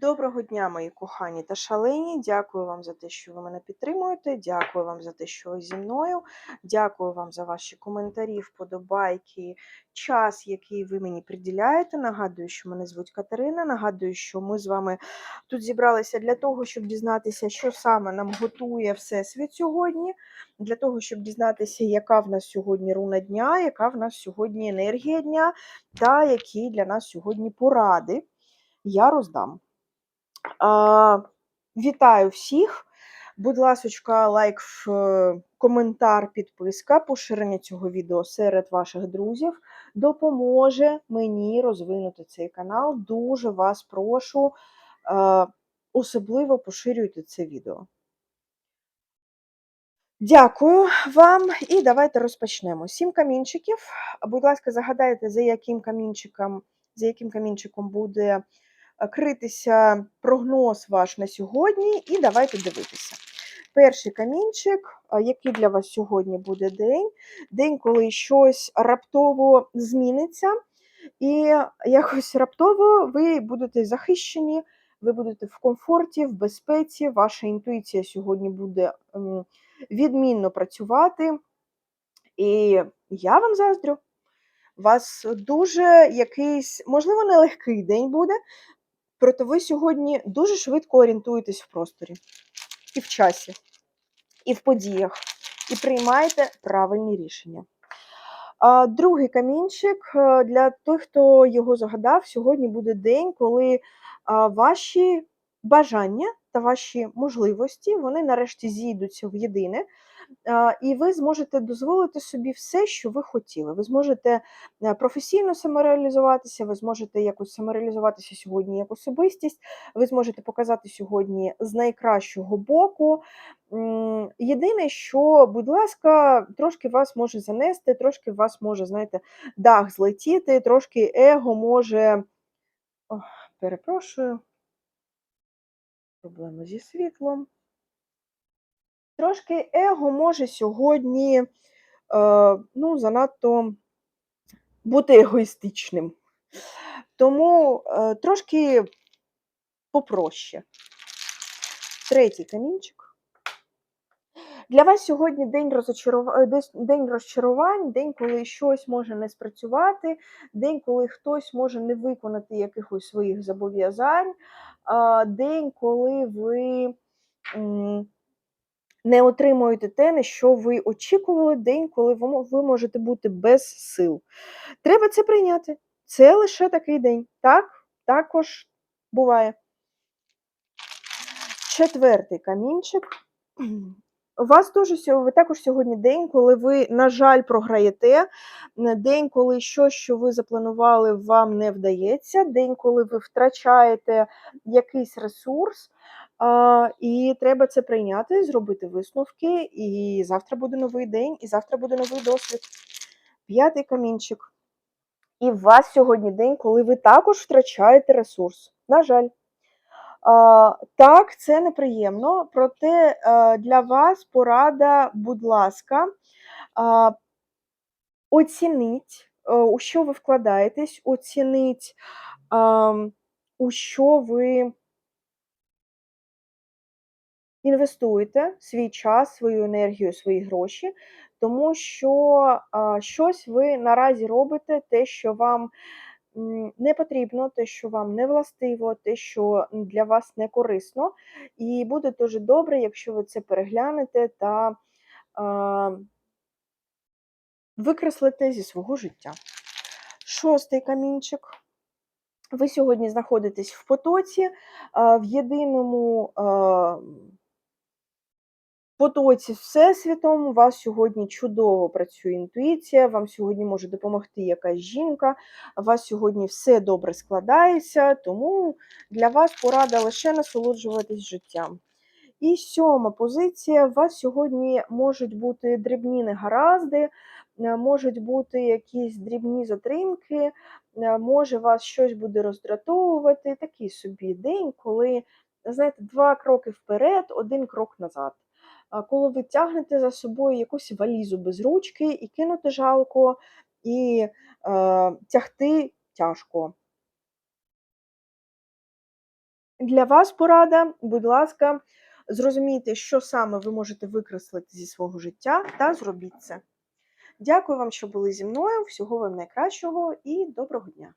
Доброго дня, мої кохані та шалені. Дякую вам за те, що ви мене підтримуєте. Дякую вам за те, що ви зі мною. Дякую вам за ваші коментарі, вподобайки, час, який ви мені приділяєте. Нагадую, що мене звуть Катерина. Нагадую, що ми з вами тут зібралися для того, щоб дізнатися, що саме нам готує Всесвіт сьогодні, для того, щоб дізнатися, яка в нас сьогодні руна дня, яка в нас сьогодні енергія дня, та які для нас сьогодні поради я роздам. Вітаю всіх! Будь ласочка, лайк, коментар, підписка, поширення цього відео серед ваших друзів допоможе мені розвинути цей канал. Дуже вас прошу, особливо поширюйте це відео. Дякую вам і давайте розпочнемо. Сім камінчиків. Будь ласка, загадайте, за яким камінчиком, за яким камінчиком буде критися прогноз ваш на сьогодні, і давайте дивитися. Перший камінчик, який для вас сьогодні буде день, день, коли щось раптово зміниться, і якось раптово ви будете захищені, ви будете в комфорті, в безпеці, ваша інтуїція сьогодні буде відмінно працювати. І я вам заздрю. У вас дуже якийсь, можливо, нелегкий день буде, Проте ви сьогодні дуже швидко орієнтуєтесь в просторі, і в часі, і в подіях, і приймаєте правильні рішення. Другий камінчик е, для тих, хто його загадав, сьогодні буде день, коли ваші бажання та ваші можливості вони нарешті зійдуться в єдине і ви зможете дозволити собі все, що ви хотіли. Ви зможете е, професійно самореалізуватися, ви зможете якось самореалізуватися сьогодні як особистість, ви зможете показати сьогодні з найкращого боку. Єдине, що, будь ласка, трошки вас може занести, трошки вас може, знаєте, дах злетіти, трошки его може. Ох, перепрошую, проблема зі світлом. Трошки его може сьогодні е, ну, занадто бути егоїстичним. Тому е, трошки попроще. Третій камінчик. Для вас сьогодні день розочарувань, е, день розчарувань, день, коли щось може не спрацювати, день, коли хтось може не виконати якихось своїх зобов'язань, день, коли ви не отримуєте те, на що ви очікували день, коли ви можете бути без сил. Треба це прийняти. Це лише такий день. Так, також буває. Четвертий камінчик. У вас дуже ви також сьогодні день, коли ви, на жаль, програєте. День, коли щось, що ви запланували, вам не вдається, день, коли ви втрачаєте якийсь ресурс, І треба це прийняти, зробити висновки. І завтра буде новий день, і завтра буде новий досвід. П'ятий камінчик. І у вас сьогодні день, коли ви також втрачаєте ресурс. На жаль. Так, це неприємно, проте а, для вас порада, будь ласка, оцініть, а, у що ви вкладаєтесь, оцініть, у що ви. Інвестуйте свій час, свою енергію, свої гроші, тому що щось ви наразі робите, те, що вам не потрібно, те, що вам не властиво, те, що для вас не корисно. І буде дуже добре, якщо ви це переглянете та викреслите зі свого життя. Шостий камінчик. Ви сьогодні знаходитесь в потоці, в єдиному потоці Всесвітом, у вас сьогодні чудово працює інтуїція, вам сьогодні може допомогти якась жінка, у вас сьогодні все добре складається, тому для вас порада лише насолоджуватись життям. І сьома позиція: у вас сьогодні можуть бути дрібні негаразди, е, можуть бути якісь дрібні затримки, е, може вас щось буде роздратовувати. Такий собі день, коли, знаєте, два кроки вперед, один крок назад коли ви тягнете за собою якусь валізу без ручки, і кинути жалко, і е, тягти тяжко. Для вас порада, будь ласка, зрозумійте, що саме ви можете викреслити зі свого життя, та зробіть це. Дякую вам, що були зі мною. Всього вам найкращого і доброго дня!